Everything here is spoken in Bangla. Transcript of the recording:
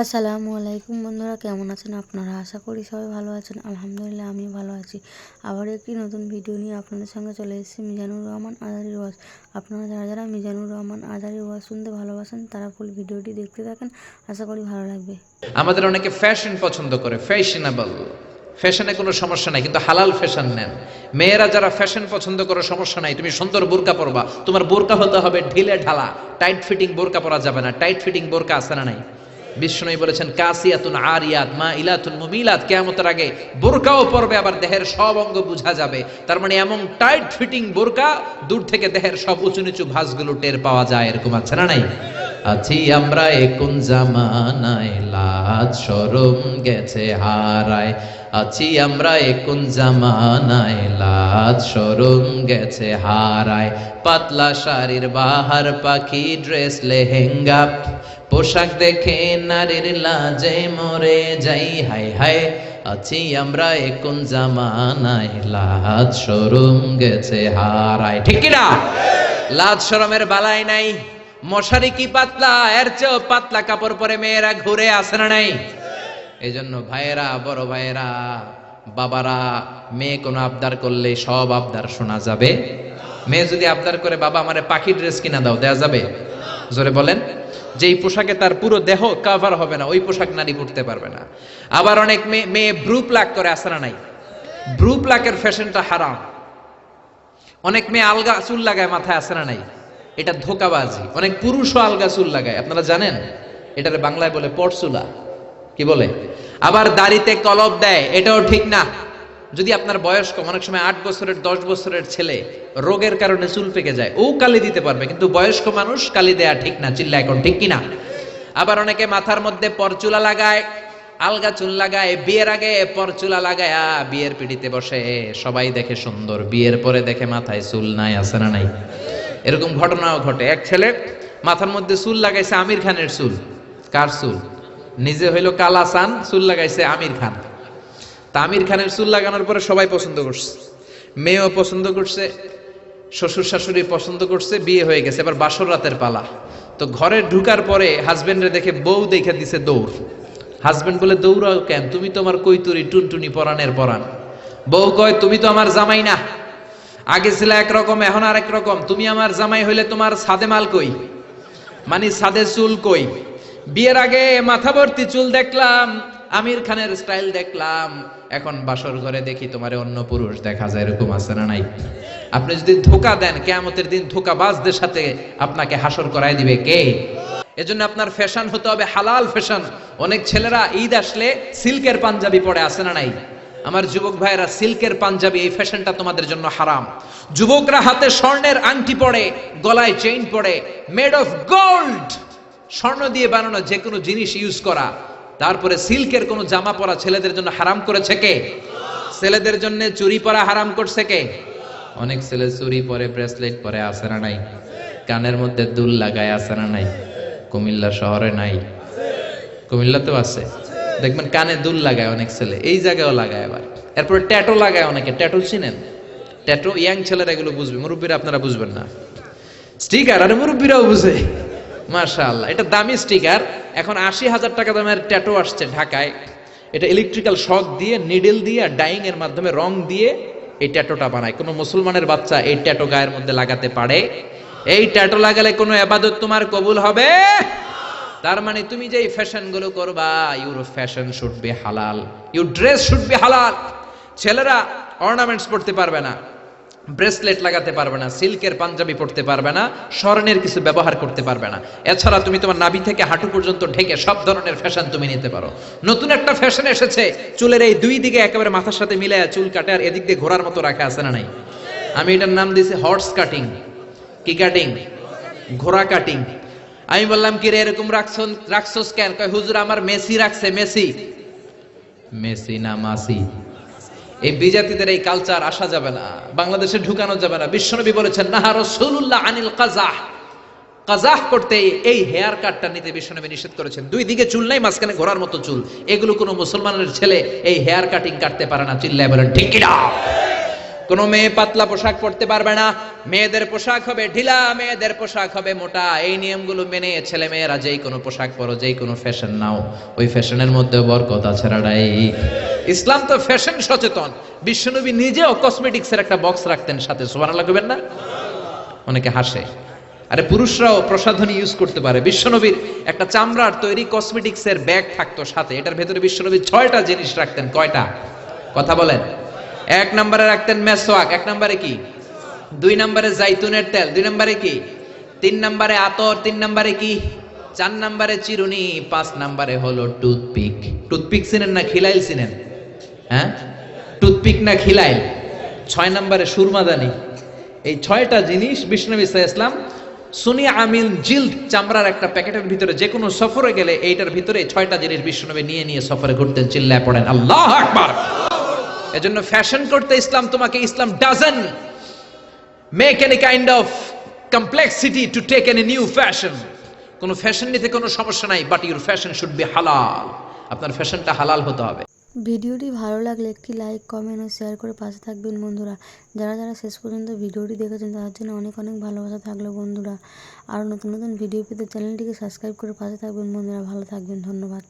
আসসালামু আলাইকুম বন্ধুরা, কেমন আছেন আপনারা? আশা করি সবাই ভালো আছেন। আলহামদুলিল্লাহ আমি ভালো আছি। আবার একটি নতুন ভিডিও নিয়ে আপনাদের সঙ্গে চলে এসেছি, মিজানুর রহমান আজারি ওয়াজ। আপনারা যারা যারা মিজানুর রহমান আজারি ওয়াজ শুনতে ভালোবাসেন, তারা ফুল ভিডিওটি দেখতে থাকেন। আশা করি ভালো লাগবে। আমাদের অনেকে ফ্যাশন পছন্দ করে ফ্যাশনেবল ফ্যাশনে কোনো সমস্যা নাই, কিন্তু হালাল ফ্যাশন নেন। মেয়েরা যারা ফ্যাশন পছন্দ করে, সমস্যা নাই। তুমি সুন্দর বোরকা পরবা, তোমার বোরকা হতে হবে ঢিলে ঢালা। টাইট ফিটিং বোরকা পরা যাবে না টাইট ফিটিং বোরকা আছে না নাই? বিষ্ণুই বলেছেন, কাসিয়াতুন আরিয়াত মা ইলাতুন মুমিলাত। কেয়ামতের আগে বোরকাও পরবে আবার দেহের সব অঙ্গ বোঝা যাবে। তার মানে এমন টাইট ফিটিং বোরকা, দূর থেকে দেহের সব উঁচু নিচু ভাঁজগুলো টের পাওয়া যায়, এরকম আছে না নাই? আছি আমরা একুন জামানায়, লাজ শরম গেছে হারায়। আছি আমরা একুন জামানায়, লাজ শরম গেছে হারায়। পাতলা শাড়ির বাহার পাখি, ড্রেস, লেহেঙ্গা পোশাক দেখে নারীর লাজে মরে যাই, হায় হায়, আছি আমরা একুন জামানায়। লাজ শরম গেছে হারায়। ঠিক না লাজ শরমের বালাই নাই। মশারি কি পাতলা, এর চেয়েও পাতলা কাপড় পরে মেয়েরা ঘুরে আসে না নাই? এই জন্য ভাইয়েরা, বড় ভাইয়েরা, বাবারা, মেয়ে কোনো আবদার করলে সব আবদার শোনা যাবে। মেয়ে যদি আবদার করে, বাবা আমারে পাখি ড্রেস কিনা দাও, দেয়া যাবে? জোরে বলেন। যে এই পোশাকে তার পুরো দেহ কাভার হবে না, ওই পোশাক নারী পড়তে পারবে না। আবার অনেক মেয়ে মেয়ে ব্রু প্লাক করে আসে না নাই? ব্রু প্লাকের ফ্যাশনটা হারাম। অনেক মেয়ে আলগা চুল লাগায়, মাথায় আসে না নাই? এটা ধোকাবাজি। অনেক পুরুষও আলগা চুল লাগায়। আপনারা জানেন? এটারে বাংলায় বলে পরচুলা। কি বলে? আবার দাড়িতে কলব দেয়, এটাও ঠিক না। যদি আপনার বয়স কম, অনেক সময় আট বছরের, দশ বছরের ছেলে রোগের কারণে চুল পেকে যায়, ও কালি দিতে পারবে, কিন্তু বয়স্ক মানুষ কালি দেয়া ঠিক না চিল্লা এখন ঠিক কিনা? আবার অনেকে মাথার মধ্যে পরচুলা লাগায়, আলগা চুল লাগায়, বিয়ের আগে পরচুলা লাগায় বিয়ের পিড়িতে বসে, সবাই দেখে সুন্দর, বিয়ের পরে দেখে মাথায় চুল নাই, আছে না নাই? এরকম ঘটনাও ঘটে। এক ছেলে মাথার মধ্যে চুল লাগাইছে আমির খানের চুল, কার চুল? নিজে হইল কালাসান, চুল লাগাইছে আমির খান। তা আমির খানের চুল লাগানোর পরে সবাই পছন্দ করছে। মেয়েও পছন্দ করছে শ্বশুর শাশুড়ি পছন্দ করছে, বিয়ে হয়ে গেছে। এবার বাসর রাতের পালা। তো ঘরে ঢুকার পরে হাজবেন্ডে দেখে বউ দেখে দিছে দৌড়। হাজবেন্ড বলে, দৌড়াও কেন? তুমি তো আমার কৈতুরি, টুনটুনি পরানের পরান বউ কয়, তুমি তো আমার জামাই না। আগে ছিল একরকম এখন আর একরকম তুমি আমার জামাই হইলে তোমার সাদে মাল কই? মানে সাদে চুল কই? বিয়ের আগে মাথা ভর্তি চুল দেখলাম, আমির খানের স্টাইল দেখলাম। এখন বাসর ঘরে দেখি তোমার অন্য পুরুষ দেখা যায়, এরকম আছে না নাই? আপনি যদি ধোকা দেন, কেয়ামতের দিন ধোকাবাজদের সাথে আপনাকে হাসর করাই দিবে কে? এজন্য আপনার ফ্যাশন হতে হবে হালাল ফ্যাশন। অনেক ছেলেরা ঈদ আসলে সিল্কের পাঞ্জাবি পরে আসে না নাই? আমার যুবক ভাইয়েরা, সিল্কের পাঞ্জাবি, এই ফ্যাশনটা তোমাদের জন্য হারাম। যুবকরা হাতে স্বর্ণের আংটি পরে, গলায় চেইন পরে মেড অফ গোল্ড স্বর্ণ দিয়ে বানানো যে কোনো জিনিস ইউজ করা। তারপরে সিল্কের কোনো জামা পরা ছেলেদের জন্য হারাম করেছে কে? ছেলেদের জন্য চুরি পরা হারাম করছে কে? অনেক ছেলে চুরি পরে ব্রেসলেট পরে আসে না নাই? কানের মধ্যে দুল লাগায় আসে না নাই? কুমিল্লা শহরে নাই? কুমিল্লাতেও আছে। দেখবেন কানে দুল লাগায় অনেক ছেলে, এই জায়গায়ও লাগায় আবার। এরপরে ট্যাটো লাগায় অনেকে ট্যাটো চিনেন? ট্যাটো ইয়াং ছেলেরা এগুলো বুঝবে, মুরব্বীরা আপনারা বুঝবেন না। স্টিকার আরে মুরব্বীরাও বুঝে। মাশাআল্লাহ। এটা দামি স্টিকার এখন আশি হাজার টাকা দামের ট্যাটো আসছে ঢাকায়। এটা ইলেকট্রিক্যাল শক দিয়ে নিডেল দিয়ে আর ডাইং এর মাধ্যমে রং দিয়ে এই ট্যাটোটা বানায়। কোনো মুসলমানের বাচ্চা এই ট্যাটো গায়ের মধ্যে লাগাতে পারে। এই ট্যাটো লাগালে কোনো আবাদত তোমার কবুল হবে? তার মানে তুমি যে ফ্যাশনগুলো করবা your fashion should be halal your dress should be halal ছেলেরা অর্নামেন্টস পড়তে পারবে না। ব্রেসলেট লাগাতে পারবে না, সিল্কের পাঞ্জাবি পড়তে পারবে না, স্বর্ণের কিছু ব্যবহার করতে পারবে না। এছাড়া তুমি তোমার নাভি থেকে হাঁটু পর্যন্ত ঢেকে সব ধরনের ফ্যাশন তুমি নিতে পারো। নতুন একটা ফ্যাশন এসেছে, চুলের এই দুই দিকে একেবারে মাথার সাথে মিলে চুল কাটে আর এদিক দিয়ে ঘোরার মতো রাখা আছে না নাই? আমি এটার নাম দিয়েছি হর্স কাটিং কি কাটিং ঘোড়া কাটিং আমি বললাম কি রে এরকম রাখছ রাখছস কেন? কয়, হুজুর, আমার মেসি রাখছে, মেসি। মেসি না, মাসি। এই বিজাতিদের এই কালচার আসা যাবে না, বাংলাদেশে ঢুকানো যাবে না। বিশ্বনবী বলেছেন আনিল কাজাহ কাজাহ করতে এই হেয়ার কাটটা নিতে বিশ্বনবী নিষেধ করেছেন। দুই দিকে চুল নাই, মাঝখানে ঘোরার মতো চুল। এগুলো কোনো মুসলমানের ছেলে এই হেয়ার কাটিং কাটতে পারে না, চিল্লায় বলেন, ঠিক কোন? কোনো মেয়ে পাতলা পোশাক পরতে পারবে না মেয়েদের পোশাক হবে ঢিলা, মেয়েদের পোশাক হবে মোটা। এই নিয়মগুলো মেনে ছেলে মেয়েরা যেই কোনো পোশাক পরো, যেই কোনো ফ্যাশন নাও। ওই ফ্যাশনের মধ্যে বরকত আছে রাডাই। ইসলাম তো ফ্যাশন সচেতন। বিশ্বনবী নিজেও কসমেটিক্সের একটা বক্স রাখতেন সাথে। সুবহানাল্লাহ লাগবেন না? অনেকে হাসে। আরে পুরুষরাও প্রসাধনী ইউজ করতে পারে। বিশ্বনবীর একটা চামড়ার তৈরি কসমেটিক্সের ব্যাগ থাকতো সাথে। এটার ভেতরে বিশ্বনবী ছয়টা জিনিস রাখতেন। কয়টা? কথা বলেন। এক নম্বরে রাখতেন মেসোয়াক। এক নম্বরে কি? দুই নম্বরে জাইতুনের তেল, দুই নম্বরে কি? তিন নম্বরে আতর, তিন নম্বরে কি? চার নম্বরে চিরুনি, পাঁচ নম্বরে হলো টুথপিক। টুথপিক চিনেন না খিলাইল চিনেন? হ্যাঁ? টুথপিক না খিলাইল? ছয় নম্বরে সুরমাদানি। এই ছয়টা জিনিস বিষ্ণু ইসলাম সুনি আমিল জিল্দ চামড়ার একটা প্যাকেটের ভিতরে যে কোনো সফরে গেলে এইটার ভিতরে ছয়টা জিনিস বিষ্ণুনবী নিয়ে নিয়ে সফরে ঘুরতেন, চিল্লায় পড়েন। আল্লাহ আকবার! এজন্য ফ্যাশন করতে ইসলাম তোমাকে Islam doesn't make any kind of complexity to take any new fashion কোনো ফ্যাশন নিতে কোনো সমস্যা নাই but your fashion should be halal আপনার ফ্যাশনটা হালাল হতে হবে। ভিডিওটি ভালো লাগলে একটি লাইক কমেন্ট ও শেয়ার করে পাশে থাকবেন বন্ধুরা। যারা যারা শেষ পর্যন্ত ভিডিওটি দেখেছেন, তাদের জন্য অনেক অনেক ভালোবাসা থাকল বন্ধুরা। আরও নতুন নতুন ভিডিও পেতে চ্যানেলটিকে সাবস্ক্রাইব করে পাশে থাকবেন বন্ধুরা। ভালো থাকবেন, ধন্যবাদ।